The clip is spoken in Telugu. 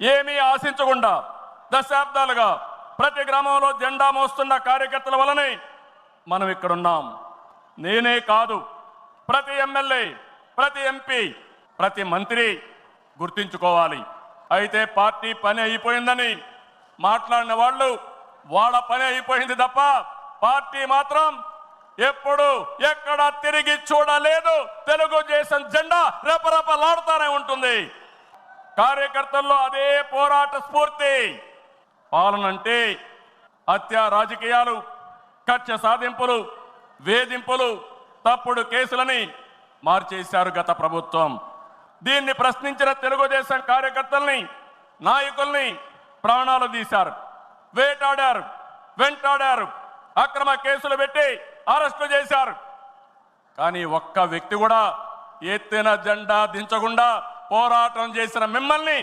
ఏమీ ఆశించకుండా దశాబ్దాలుగా ప్రతి గ్రామంలో జెండా మోస్తున్న కార్యకర్తల వలనే మనం ఇక్కడున్నాం. నేనే కాదు ప్రతి ఎమ్మెల్యే ప్రతి ఎంపీ ప్రతి మంత్రి గుర్తించుకోవాలి. అయితే పార్టీ పని అయిపోయిందని మాట్లాడిన వాళ్ళు వాళ్ళ పని అయిపోయింది తప్ప పార్టీ మాత్రం ఎప్పుడు ఎక్కడ తిరిగి చూడలేదు. తెలుగుదేశం జెండా రెపరెపలాడుతూనే ఉంటుంది. కార్యకర్తల్లో అదే పోరాట స్ఫూర్తి. పాలన అంటే హత్య రాజకీయాలు కక్ష సాధింపులు వేధింపులు తప్పుడు కేసులని మార్చేశారు గత ప్రభుత్వం. దీన్ని ప్రశ్నించిన తెలుగుదేశం కార్యకర్తల్ని నాయకుల్ని ప్రాణాలు తీశారు. వేటాడారు వెంటాడారు అక్రమ కేసులు పెట్టి అరెస్టు చేశారు. కానీ ఒక్క వ్యక్తి కూడా ఎత్తిన జెండా దించకుండా పోరాటం చేసిన మిమ్మల్ని